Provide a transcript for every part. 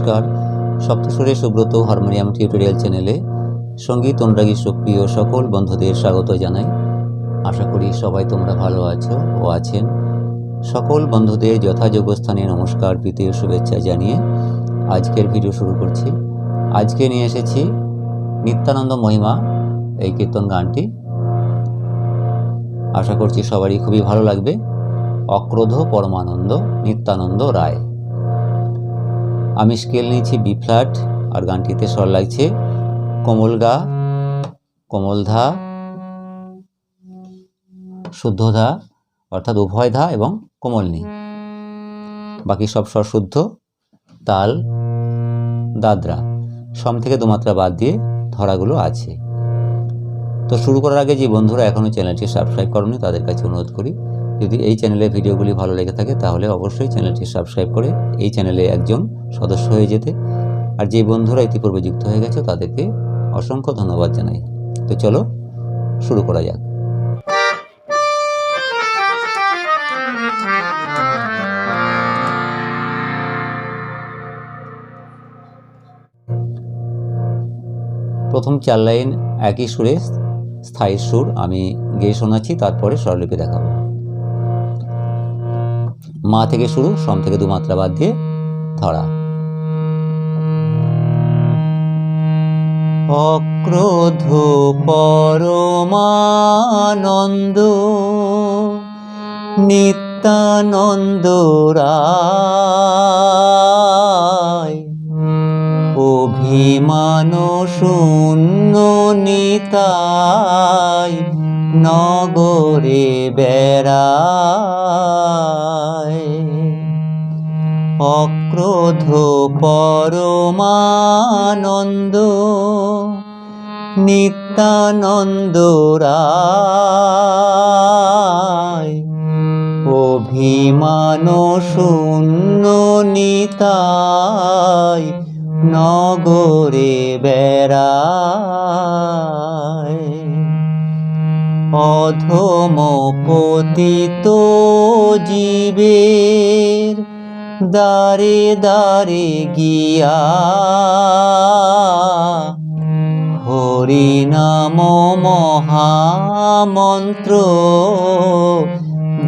নমস্কার। সপ্তস্বরে Subrata harmonium tutorial চ্যানেলে সংগীত অনুরাগী সুপ্রিয় সকল বন্ধুদের স্বাগত জানাই। আশা করি সবাই তোমরা ভালো আছো ও আছেন। সকল বন্ধুদের যথাযোগ্য স্থানে নমস্কার, প্রীতি শুভেচ্ছা জানিয়ে আজকের ভিডিও শুরু করছি। আজকে নিয়ে এসেছি নিত্যানন্দ মহিমা এই কীর্তন গানটি। আশা করছি সবারই খুবই ভালো লাগবে। অক্রোধ পরমানন্দ নিত্যানন্দ রায়। আমি স্কেল নিয়েছি বি ফ্ল্যাট আর গানটিতে স্বর লাগছে কোমল গা, কোমল ধা, শুদ্ধ ধা, অর্থাৎ উভয় ধা এবং কোমল নি। বাকি সব স্বর শুদ্ধ, তাল, দাদরা, সম থেকে দুমাত্রা বাদ দিয়ে ধরাগুলো আছে। তো শুরু করার আগে যে বন্ধুরা এখনও চ্যানেলটি সাবস্ক্রাইব করনি, তাদের কাছে অনুরোধ করি যদি এই চ্যানেলের ভিডিওগুলি ভালো লেগে থাকে, তাহলে অবশ্যই চ্যানেলটি সাবস্ক্রাইব করে এই চ্যানেলে একজন সদস্য হয়ে যেতে। আর যে বন্ধুরা ইতিপূর্বে যুক্ত হয়ে গেছে, তাদেরকে অসংখ্য ধন্যবাদ জানাই। তো চলো, শুরু করা যাক। প্রথম চার লাইন, একই সুরে স্থায়ী সুর, আমি গেয়ে শোনাচ্ছি, তারপরে স্বরলিপি দেখাবো। মা থেকে শুরু, সম থেকে দু মাত্রা বাদ দিয়ে ধরা। অক্রোধ পরমানন্দ নিত্যানন্দ অভিমান শূন্য নিতাই নগরে বেড়ায়। অক্রোধ পরমানন্দ নিত্যানন্দ অভিমান শূন্য নিতাই নগরে বেড়ায়। অধম পতিত জীবের দারে দারে গিয়া। হরি নাম মহামন্ত্র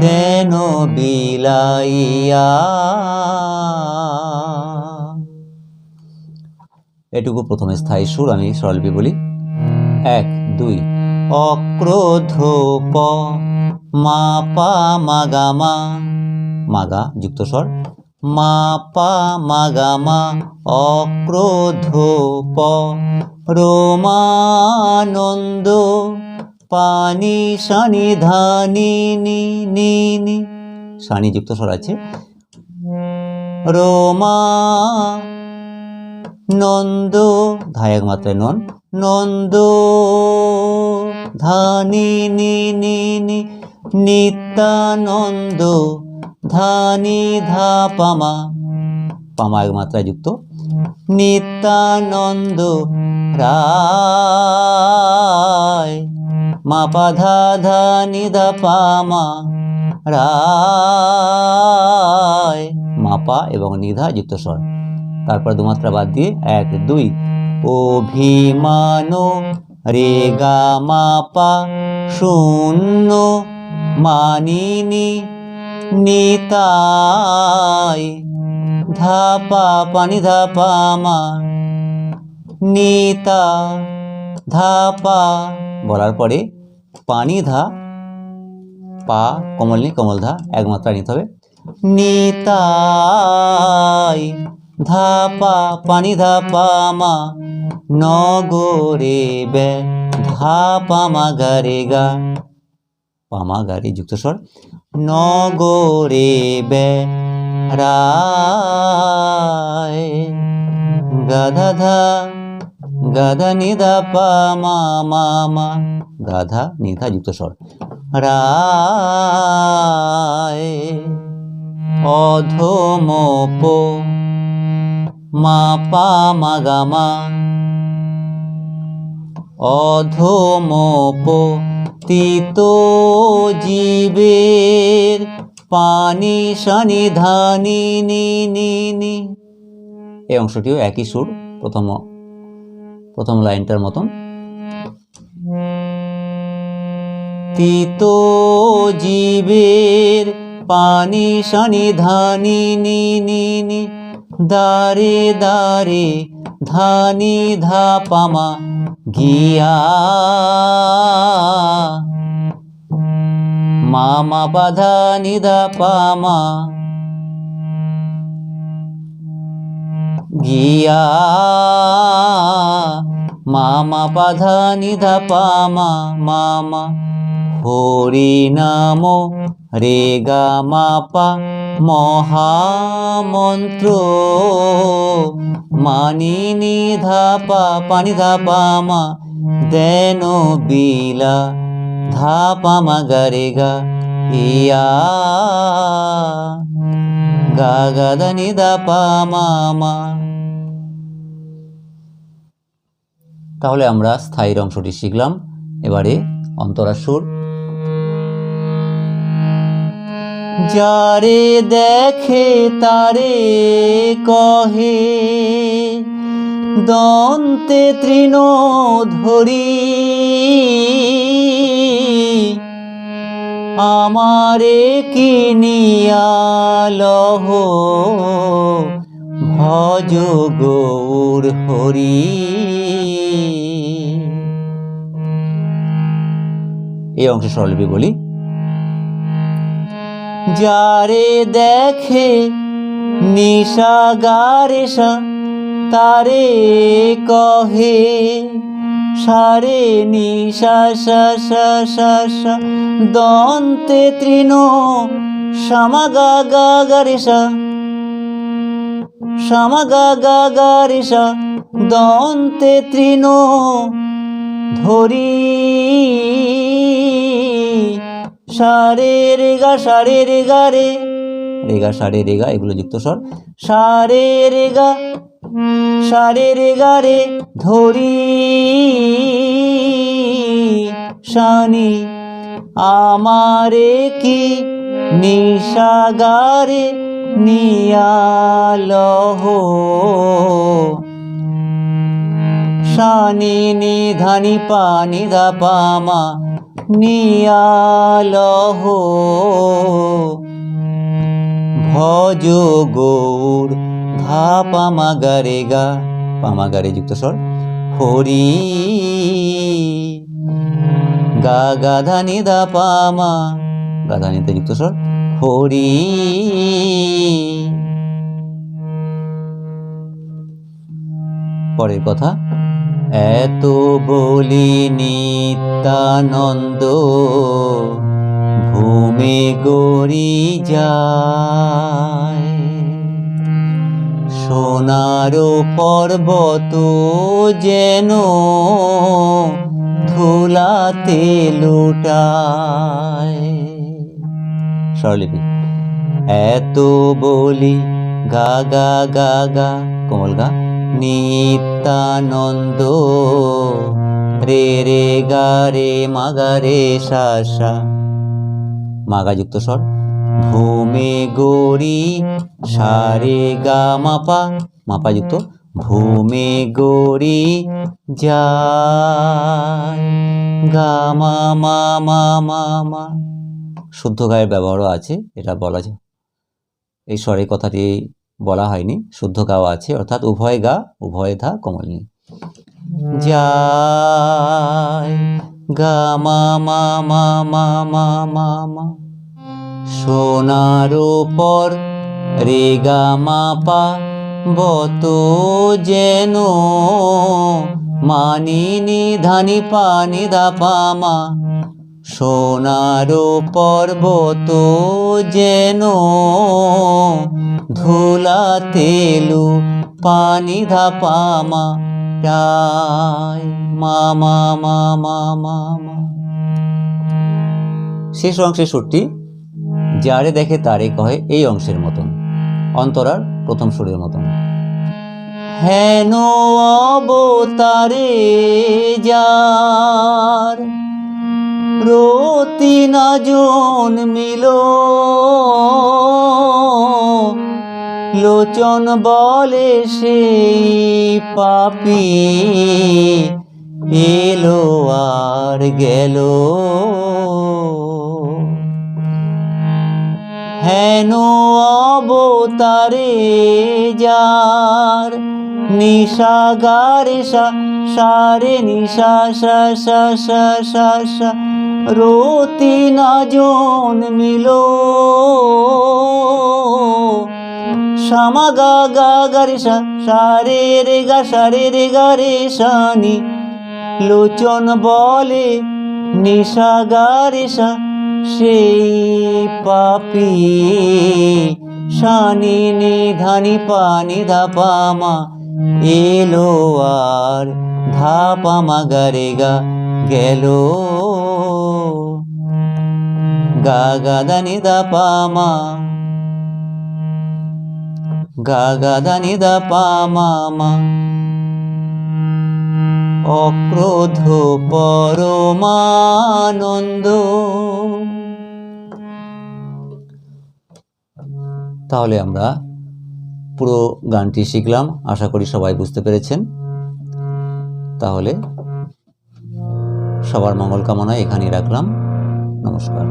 দেন বিলাইয়া। এটুকু প্রথমে স্থায়ী সুর, আমি স্বরলিপি বলি। এক, দুই অক্রোধ প মা পা মাগা, যুক্ত স্বর। মা পা মাগা মা অক্রোধ প রোমানন্দ পানি সানি ধানি নি নি নি। সানি যুক্ত স্বর আছে। রোমা নন্দ ধায়ক মাত্রায় নন। নন্দ, ধানি নি নি। নিত্যানন্দ ধানি ধা পামা পামা এক মাত্রায় যুক্ত। নিত্যানন্দ রায়। মা পা ধা ধা নি পামা রায়। মাপা এবং নিধা যুক্ত স্বর। তারপর দুমাত্রা বাদ দিয়ে এক, দুই। অভিমান রে গা মাপা শূন্য মানিনি নিতাই ধাপা পানি ধাপা মা নিতা ধাপা বলার পরে পানি ধা, পা কমল নি, কমল ধা এক মাত্রা নিতে হবে। নিতাই ধাপা পানি ধাপা মা নগরে বে ধাপা মা গারে গা। পামা গারে যুক্ত স্বর, নগরে বে রায় গাধা ধা, গাধা নিধা পা মা মা মা গাধা নিধা, যুক্ত স্বর অধম পো মা পা মা গা মা। অধম পতিত জীবের। পানি, সানি, ধানি, নি নি নি। এই অংশটিও একই সুর, প্রথম প্রথম লাইনটার মতন। তিতো জীবের। পানি, সানি, ধানি, নি নি নি। দারে দারে ধানি ধা পামা গিয়া। মামা বাধা নিধা পামা গিয়া। মামা বাধা নিধা মামা হরি নাম রে গা মাপা মহামন্ত্র। মানি নিধা পা পানি ধা পামা দেন বিলা ধা পামা গা রে গা, ইয়া। গা গা নি পামা তাহলে আমরা স্থায়ীর অংশটি শিখলাম। এবারে অন্তরা যারে দেখে তারে কহে, দন্তে তৃণ ধরি আমারে কিনিয়ালহ ভজ গৌর হরি। এই অংশে স্বরলিপি বলি। যারে দেখে নিশা গারেশা তারে কহে, সারে নিশা সা দন্তে তৃণ সামাগা গা গারেশা সামাগা গা গারেশা দন্তে তৃণ ধরি। সারে রেগা সারে রেগা রে। রেগা সারে রেগা এগুলো যুক্ত স্বর। সারে রেগা সারে রেগা রে, ধরি শানি। আমারে কি নিশাগারে নিয়ালহ শানি নিধানি পানি ধা পামা নিয়ালহ। ভজ গৌর ধা পামা গারে গা। পামা গারে যুক্ত স্বর। হরি গা গা ধানি দা পামা গা ধানিতে যুক্ত স্বর। হরি পরের কথা। এত বলি নিত্যানন্দ ভূমে গড়ি যায়। সোনার পর্বত যেন ধুলাতে লুটায়। স্বরলিপি। এত বলি গা গা গা গা, কোমল গা। নিত্যানন্দ। রে রে গা রে মাগা রে সা মাগা যুক্ত স্বর। ভূমে গৌরী সারে গা মাপা মাপা যুক্ত। ভূমে গৌরী যায় গা মা মা মা মা মা। শুদ্ধ গায়ের ব্যবহারও আছে, এটা বলা যায়। এই স্বরের কথাটি বলা হয়নি। শুদ্ধ গাও আছে অর্থাৎ উভয় গা উভয় ধা কোমলনি যায় গা মা মা মা মা মা মা মা। সোনার পর রে গা মা পা বত যেন মানিনি ধানি পানি দা পামা সোনার পর্বত যেন ধুলা তেলু পানি ধা পামা মামা মামা মামা শেষ অংশের সুরটি, যারে দেখে তারে কহে এই অংশের মতন, অন্তরার প্রথম সুরের মতন। হেন অবতারে যার রতি না জন মিল। লোচন বলে সেই পাপি এলো আর গেল। হেন অবতারে যার নিশাগারে সা সারে নিশা সা সা সা সা সা রতি না জন মিলো। শ্যামা গা গা গা রে সা সারে রে গা, সারে রে গা রে সানি লোচন বলে নিশা গা রে সা সেই পাপি শানি নিধানি পানি ধাপামা এলো আর ধাপামা গারে গা গেল। গা গা দানি দাপামা গা গা দানি দাপামা মা। অক্রোধ পরমানন্দ। তাহলে আমরা পুরো গানটি শিখলাম। আশা করি সবাই বুঝতে পেরেছেন। তাহলে সবার মঙ্গল কামনা এখানেই রাখলাম। নমস্কার।